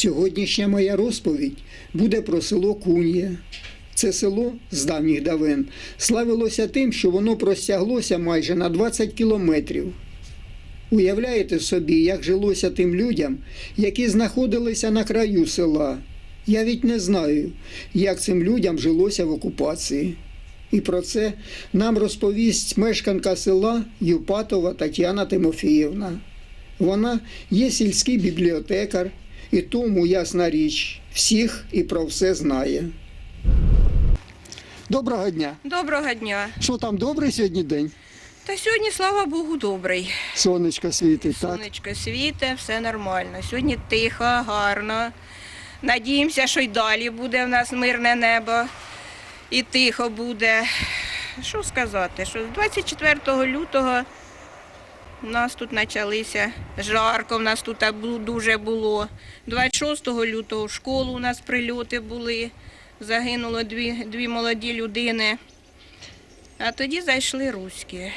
Сьогоднішня моя розповідь буде про село Кун'є. Це село з давніх давен славилося тим, що воно простяглося майже на 20 кілометрів. Уявляєте собі, як жилося тим людям, які знаходилися на краю села. Я ведь не знаю, як цим людям жилося в окупації. І про це нам розповість мешканка села Юпатова Тетяна Тимофіївна. Вона є сільський бібліотекар, і тому, ясна річ, всіх і про все знає. Доброго дня! Доброго дня. Що там добрий сьогодні день? Та сьогодні, слава Богу, добрий. Сонечко світить, так? Сонечко світе, все нормально. Сьогодні тихо, гарно. Надіємося, що й далі буде в нас мирне небо і тихо буде. Що сказати, що з 24 лютого у нас тут почалися жарко, в нас тут дуже було. 26 лютого в школу у нас прильоти були. Загинуло дві, дві молоді людини. А тоді зайшли руські.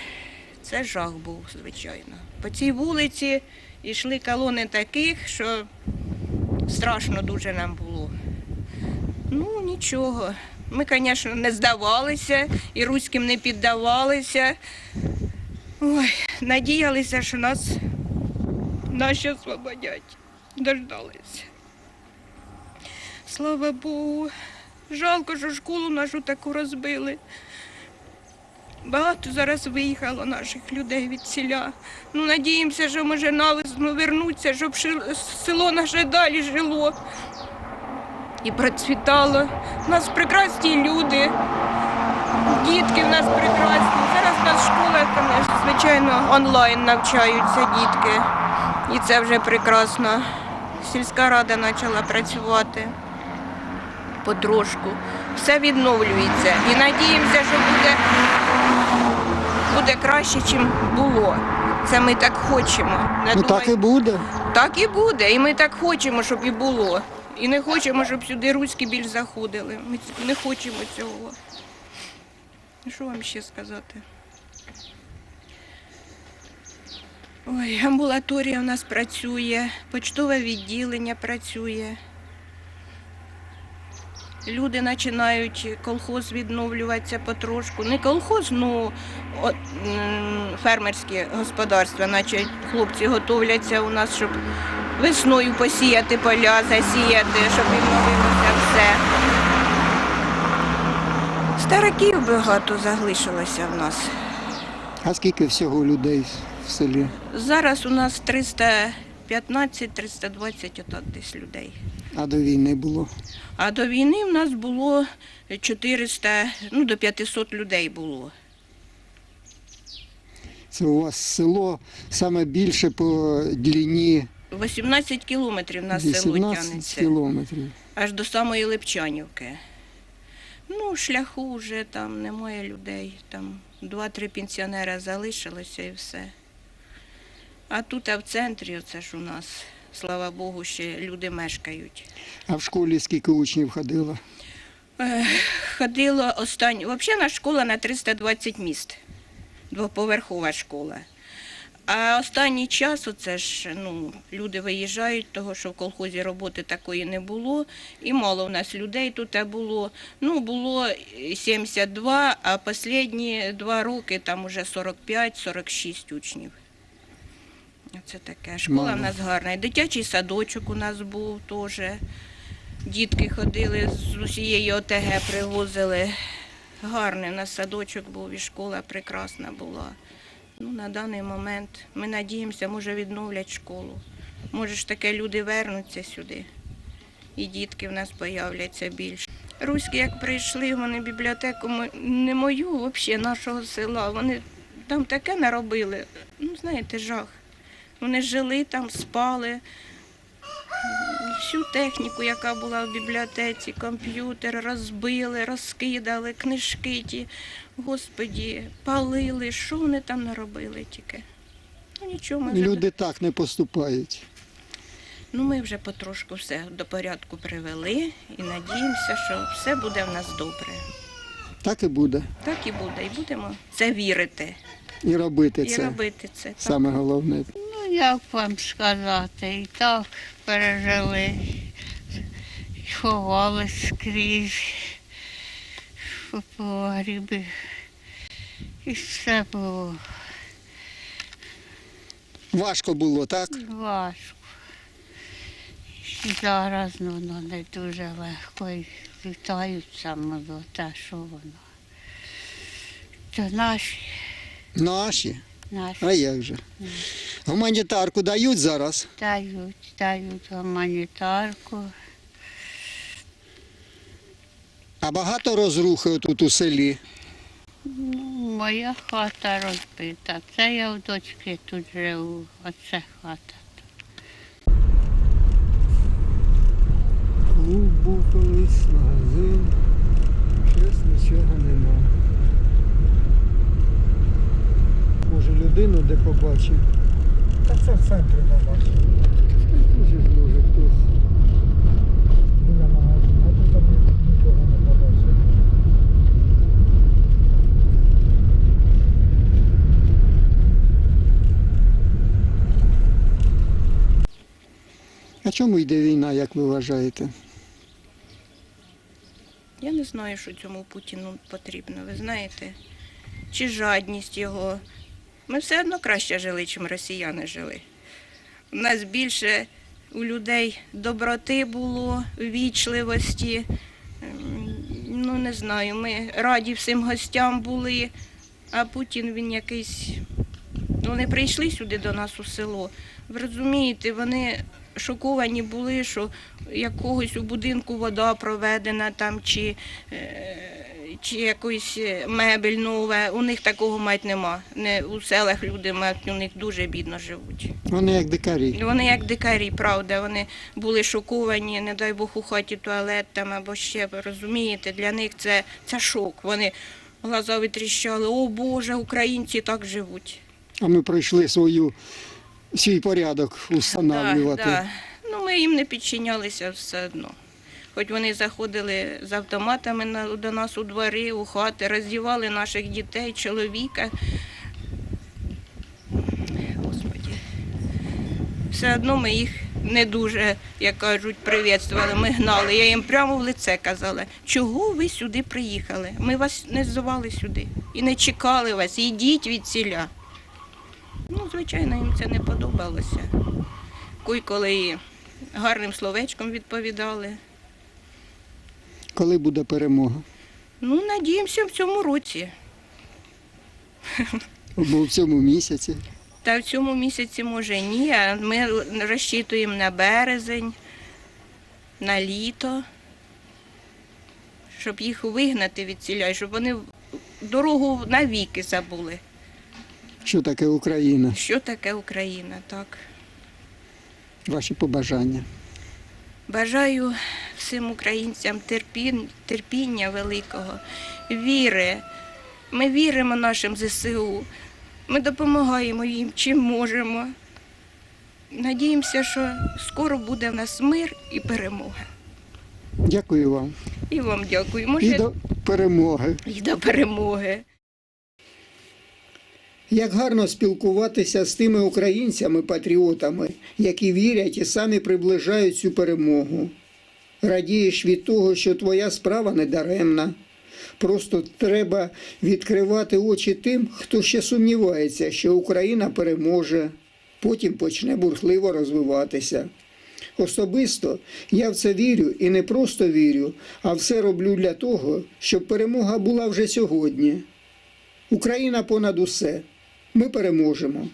Це жах був, звичайно. По цій вулиці йшли колони таких, що страшно дуже нам було. Ну, нічого. Ми, звісно, не здавалися і руським не піддавалися. Ой, надіялися, що нас наші освободять. Дождалися. Слава Богу. Жалко, що школу нашу таку розбили. Багато зараз виїхало наших людей від селя. Ну, надіємося, що може навесну вернуться, щоб село наше далі жило і процвітало. У нас прекрасні люди, дітки в нас прекрасні. Зараз у нас школа, звичайно, онлайн навчаються дітки. І це вже прекрасно. Сільська рада почала працювати потрошку. Все відновлюється. І надіємося, що буде буде краще, ніж було. Це ми так хочемо. Ну так і буде. так і буде. І ми так хочемо, щоб і було. І не хочемо, щоб сюди руські більш заходили. Ми не хочемо цього. Ну, Що вам ще сказати? Ой, амбулаторія у нас працює, почтове відділення працює. Люди починають колхоз відновлюватися потрошку. Не колхоз, ну от, фермерські господарства, наче хлопці готовляться у нас, щоб весною посіяти поля, засіяти, щоб відновилося все. Стариків багато залишилося в нас. А скільки всього людей в селі? Зараз у нас 315-320 отак десь людей. А до війни було? А до війни в нас було 400, ну до 500 людей було. Це у вас село саме більше по длині 18 кілометрів на село 18 тягнеться, кілометрів. аж до самої Липчанівки. Ну, шляху вже там немає людей, там два-три пенсіонера залишилося і все. А тут, а в центрі, оце ж у нас, слава Богу, ще люди мешкають. А в школі скільки учнів ходило? Ех, Ходила останню. Взагалі наша школа на 320 міст. Двоповерхова школа. А останній час, оце ж, ну, люди виїжджають, того що в колхозі роботи такої не було, і мало у нас людей тут було. Ну, було 72, а останні два роки там уже 45-46 учнів. Це таке. Школа Мало. в нас гарна. І дитячий садочок у нас був теж. Дітки ходили з усієї ОТГ, привозили. Гарний у нас садочок був і школа прекрасна була. Ну, на даний момент ми надіємося, може відновлять школу. Може ж таке люди вернуться сюди. І дітки в нас появляться більше. Руські, як прийшли, вони бібліотеку не мою, взагалі нашого села. Вони там таке наробили. Ну, знаєте, жах. Вони жили там, спали. Всю техніку, яка була в бібліотеці, комп'ютер розбили, розкидали, книжки ті, господі, палили, що вони там наробили тільки. Ну нічого, ми вже, Люди так не поступають. ну, ми вже потрошку все до порядку привели і надіємося, що все буде в нас добре. Так і буде. Так і буде, і будемо це вірити І робити і це. робити це. Так. Саме головне. Ну, як вам сказати, і так пережили. ховались скрізь у погрібі. І все було Важко було, так? важко. І Зараз ну, воно не дуже легко. І літають самоліта, що воно. То наші, Наші. наші А як же? Гуманітарку дають зараз. дають, дають гуманітарку. А багато розрухи тут у селі. Ну, моя хата розбита. Це я у дочки тут живу. Оце хата. Клуб був колись, магазин. Щось нічого нема. Може людину де побачив. Та це в центрі побачив. Дуже ж може хтось. Біля магазину, а тут там нікого не побачив. А чому йде війна, як ви вважаєте? Я не знаю, що цьому Путіну потрібно, ви знаєте. Чи жадність його. Ми все одно краще жили, чим росіяни жили. У нас більше у людей доброти було, вічливості. Ем, Ну, не знаю, ми раді всім гостям були, а Путін він якийсь. Ну, Вони прийшли сюди до нас у село. Ви розумієте, вони шоковані були, що якогось у будинку вода проведена там, чи, е, чи якась мебель нова. У них такого мать нема. Не у селах люди мать, у них дуже бідно живуть. Вони як дикарі. Вони як дикарі, правда, вони були шоковані, не дай Бог у хаті туалет там або ще, ви розумієте, для них це, це шок. Вони глаза витріщали, о Боже, українці так живуть. А ми пройшли свою, свій порядок встановлювати. Да, да. Ну, ми їм не підчинялися все одно. Хоч вони заходили з автоматами до нас у двори, у хати, роздівали наших дітей, чоловіка. Господі. Все одно ми їх не дуже, як кажуть, привітствували, ми гнали. Я їм прямо в лице казала, чого ви сюди приїхали? Ми вас не звали сюди і не чекали вас, йдіть від ціля. Ну, звичайно, їм це не подобалося. Куй, коли гарним словечком відповідали. Коли буде перемога? Ну, надіємося в цьому році. Або в цьому місяці. Та в цьому місяці може ні, ми розчитуємо на березень, на літо, щоб їх вигнати від ціля, щоб вони дорогу навіки забули. Що таке Україна? Що таке Україна, так. Ваші побажання. Бажаю всім українцям терпіння великого, віри. Ми віримо нашим ЗСУ. Ми допомагаємо їм, чим можемо. Надіємося, що скоро буде в нас мир і перемога. Дякую вам. І вам дякую. І до перемоги. і до перемоги. Як гарно спілкуватися з тими українцями-патріотами, які вірять і самі приближають цю перемогу. Радієш від того, що твоя справа не даремна. Просто треба відкривати очі тим, хто ще сумнівається, що Україна переможе, потім почне бурхливо розвиватися. Особисто я в це вірю і не просто вірю, а все роблю для того, щоб перемога була вже сьогодні. Україна понад усе. Ми переможемо.